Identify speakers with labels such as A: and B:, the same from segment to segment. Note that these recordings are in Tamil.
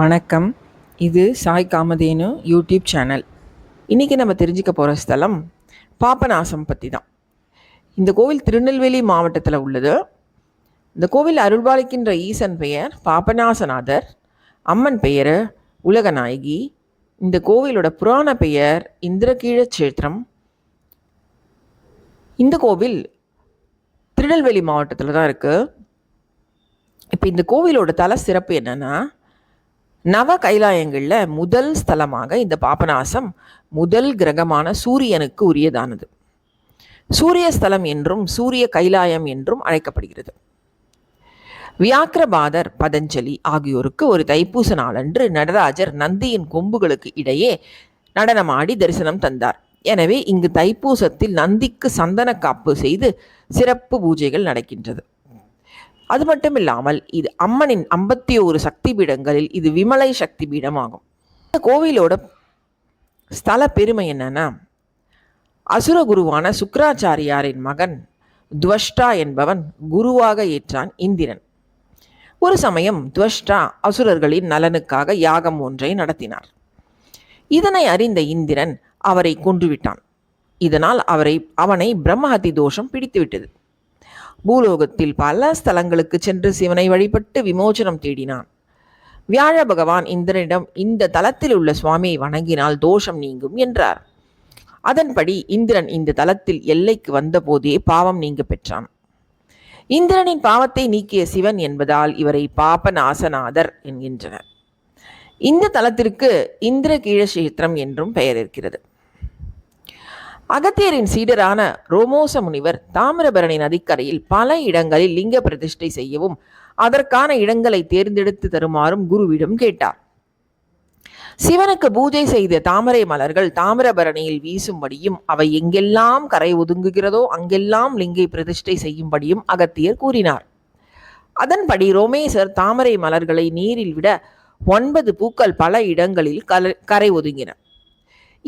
A: வணக்கம். இது சாய் காமதேனு யூடியூப் சேனல். இன்றைக்கி நம்ம தெரிஞ்சுக்க போகிற ஸ்தலம் பாபநாசம் பற்றி தான் இந்த கோவில் திருநெல்வேலி மாவட்டத்தில் உள்ளது. இந்த கோவில் அருள்பாலிக்கின்ற ஈசன் பெயர் பாபநாசநாதர் அம்மன் பெயர் உலகநாயகி. இந்த கோவிலோட புராண பெயர் இந்திரகீழ சேத்திரம் இந்த கோவில் திருநெல்வேலி மாவட்டத்தில் தான் இருக்குது இப்போ இந்த கோவிலோட தலை சிறப்பு என்னன்னா நவ கைலாயங்களில் முதல் ஸ்தலமாக இந்த பாபநாசம் முதல் கிரகமான சூரியனுக்கு உரியதானது. சூரிய ஸ்தலம் என்றும் சூரிய கைலாயம் என்றும் அழைக்கப்படுகிறது. வியாக்கிரபாதர் பதஞ்சலி ஆகியோருக்கு ஒரு தைப்பூச நாளன்று நடராஜர் நந்தியின் கொம்புகளுக்கு இடையே நடனமாடி தரிசனம் தந்தார். எனவே இங்கு தைப்பூசத்தில் நந்திக்கு சந்தன காப்பு செய்து சிறப்பு பூஜைகள் நடக்கின்றது. அது மட்டும் இல்லாமல் இது அம்மனின் ஐம்பத்தி ஒரு சக்தி பீடங்களில் இது விமலை சக்தி பீடமாகும் இந்த கோவிலோட ஸ்தல பெருமை என்னன்னா அசுரகுருவான சுக்கராச்சாரியாரின் மகன் துவஷ்டா என்பவன் குருவாக ஏற்றான் இந்திரன். ஒரு சமயம் துவஷ்டா அசுரர்களின் நலனுக்காக யாகம் ஒன்றை நடத்தினார். இதனை அறிந்த இந்திரன் அவரை கொன்றுவிட்டான். இதனால் அவரை அவனை பிரம்மஹத்தி தோஷம் பிடித்துவிட்டது. பூலோகத்தில் பல ஸ்தலங்களுக்கு சென்று சிவனை வழிபட்டு விமோசனம் தேடினான். வியாழ பகவான் இந்திரனிடம் இந்த தலத்தில் உள்ள சுவாமியை வணங்கினால் தோஷம் நீங்கும் என்றார். அதன்படி இந்திரன் இந்த தலத்தில் எல்லைக்கு வந்தபோதே பாவம் நீங்க பெற்றான். இந்திரனின் பாவத்தை நீக்கிய சிவன் என்பதால் இவரை பாபநாசநாதர் என்கின்றனர். இந்த தலத்திற்கு இந்திர கீழ கீழசேத்திரம் என்றும் பெயர் இருக்கிறது. அகத்தியரின் சீடரான ரோமோச முனிவர் தாமிரபரணி நதிக்கரையில் பல இடங்களில் லிங்க பிரதிஷ்டை செய்யவும் அதற்கான இடங்களை தேர்ந்தெடுத்து தருமாறும் குருவிடம் கேட்டார். சிவனுக்கு பூஜை செய்த தாமரை மலர்கள் தாமிரபரணியில் வீசும்படியும் அவை எங்கெல்லாம் கரை ஒதுங்குகிறதோ அங்கெல்லாம் லிங்கை பிரதிஷ்டை செய்யும்படியும் அகத்தியர் கூறினார். அதன்படி ரோமேசர் தாமரை மலர்களை நீரில் விட ஒன்பது பூக்கள் பல இடங்களில் கல கரை ஒதுங்கின.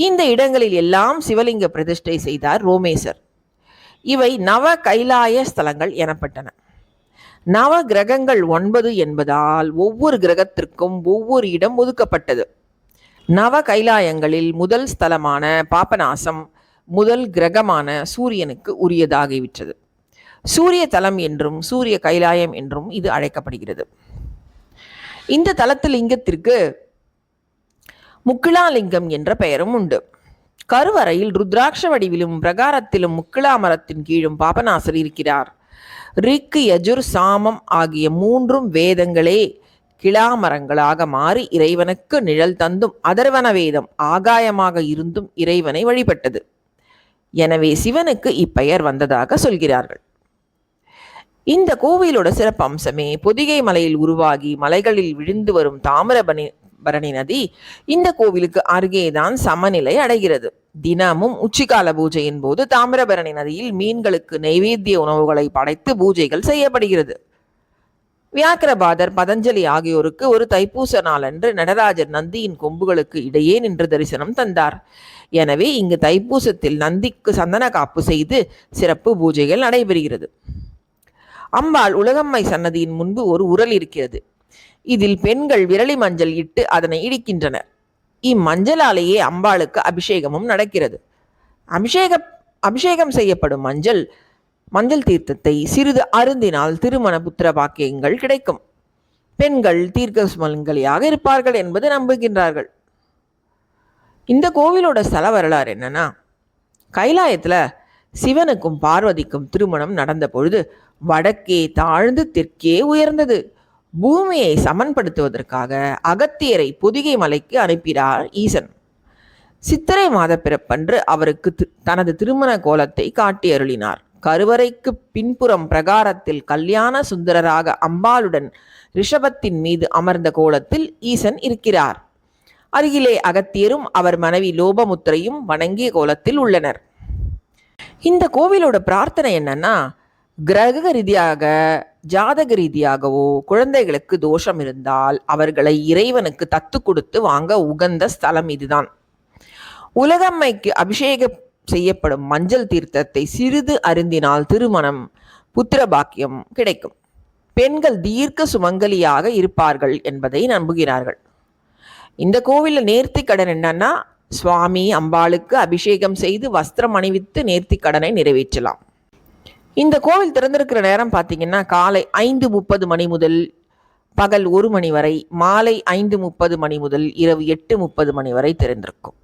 A: இந்த இடங்களில் எல்லாம் சிவலிங்க பிரதிஷ்டை செய்தார் ரோமேசர். இவை நவ கைலாய ஸ்தலங்கள் எனப்பட்டன. நவ கிரகங்கள் ஒன்பது என்பதால் ஒவ்வொரு கிரகத்திற்கும் ஒவ்வொரு இடம் ஒதுக்கப்பட்டது. நவ கைலாயங்களில் முதல் ஸ்தலமான பாபநாசம் முதல் கிரகமான சூரியனுக்கு உரியதாகிவிட்டது. சூரிய தலம் என்றும் சூரிய கைலாயம் என்றும் இது அழைக்கப்படுகிறது. இந்த தலத்து லிங்கத்திற்கு முக்கிலாலிங்கம் என்ற பெயரும் உண்டு. கருவறையில் ருத்ராட்ச வடிவிலும் பிரகாரத்திலும் முக்கிலா மரத்தின் கீழும் பாபநாசர் இருக்கிறார். ரிக்கு யஜுர் சாமம் ஆகிய மூன்றும் வேதங்களே கிளாமரங்களாக மாறி இறைவனுக்கு நிழல் தந்தும் அதர்வன வேதம் ஆகாயமாக இருந்தும் இறைவனை வழிபட்டது. எனவே சிவனுக்கு இப்பெயர் வந்ததாக சொல்கிறார்கள். இந்த கோவிலோட சிறப்பம்சமே பொதிகை மலையில் உருவாகி மலைகளில் விழுந்து வரும் தாமிரபணி பரணி நதி இந்த கோவிலுக்கு அருகேதான் சமநிலை அடைகிறது. தினமும் உச்சிகால பூஜையின் போது தாமிரபரணி நதியில் மீன்களுக்கு நைவேத்திய உணவுகளை படைத்து பூஜைகள் செய்யப்படுகிறது. வியாக்கிரபாதர் பதஞ்சலி ஆகியோருக்கு ஒரு தைப்பூச நாளன்று நடராஜர் நந்தியின் கொம்புகளுக்கு இடையே நின்று தரிசனம் தந்தார். எனவே இங்கு தைப்பூசத்தில் நந்திக்கு சந்தன காப்பு செய்து சிறப்பு பூஜைகள் நடைபெறுகிறது. அம்பாள் உலகம்மை சன்னதியின் முன்பு ஒரு உரல் இருக்கிறது. இதில் பெண்கள் விரலி மஞ்சள் இட்டு அதனை இடிக்கின்றனர். இம்மஞ்சளாலேயே அம்பாளுக்கு அபிஷேகமும் நடக்கிறது. அபிஷேக அபிஷேகம் செய்யப்படும் மஞ்சள் மஞ்சள் தீர்த்தத்தை சிறிது அருந்தினால் திருமண புத்திர பாக்கியங்கள் கிடைக்கும். பெண்கள் தீர்க்க சுமங்கலியாக இருப்பார்கள் என்பது நம்புகின்றார்கள். இந்த கோவிலோட ஸ்தல வரலாறு என்னன்னா கைலாயத்தில் சிவனுக்கும் பார்வதிக்கும் திருமணம் நடந்த பொழுது வடக்கே தாழ்ந்து தெற்கே உயர்ந்தது. பூமியை சமன்படுத்துவதற்காக அகத்தியரை பொதிகை மலைக்கு அனுப்பினார் ஈசன். சித்திரை மாத பிறப்பன்று அவருக்கு தனது திருமண கோலத்தை காட்டி அருளினார். கருவறைக்கு பின்புறம் பிரகாரத்தில் கல்யாண சுந்தரராக அம்பாளுடன் ரிஷபத்தின் மீது அமர்ந்த கோலத்தில் ஈசன் இருக்கிறார். அருகிலே அகத்தியரும் அவர் மனைவி லோபமுத்திரையும் வணங்கிய கோலத்தில் உள்ளனர். இந்த கோவிலோட பிரார்த்தனை என்னன்னா கிரக ரீதியாக ஜாதக ரீதியாகவோ குழந்தைகளுக்கு தோஷம் இருந்தால் அவர்களை இறைவனுக்கு தத்து கொடுத்து வாங்க உகந்த ஸ்தலம் இதுதான். உலகம்மைக்கு அபிஷேகம் செய்யப்படும் மஞ்சள் தீர்த்தத்தை சிறிது அருந்தினால் திருமணம் புத்திர பாக்கியம் கிடைக்கும். பெண்கள் தீர்க்க சுமங்கலியாக இருப்பார்கள் என்பதை நம்புகிறார்கள். இந்த கோவிலில் நேர்த்தி கடன் என்னன்னா சுவாமி அம்பாளுக்கு அபிஷேகம் செய்து வஸ்திரம் அணிவித்து நேர்த்தி கடனை நிறைவேற்றலாம். இந்த கோவில் திறந்திருக்கிற நேரம் பார்த்தீங்கன்னா காலை ஐந்து முப்பது மணி முதல் பகல் ஒரு மணி வரை மாலை ஐந்து முப்பது மணி முதல் இரவு எட்டு முப்பது மணி வரை திறந்திருக்கும்.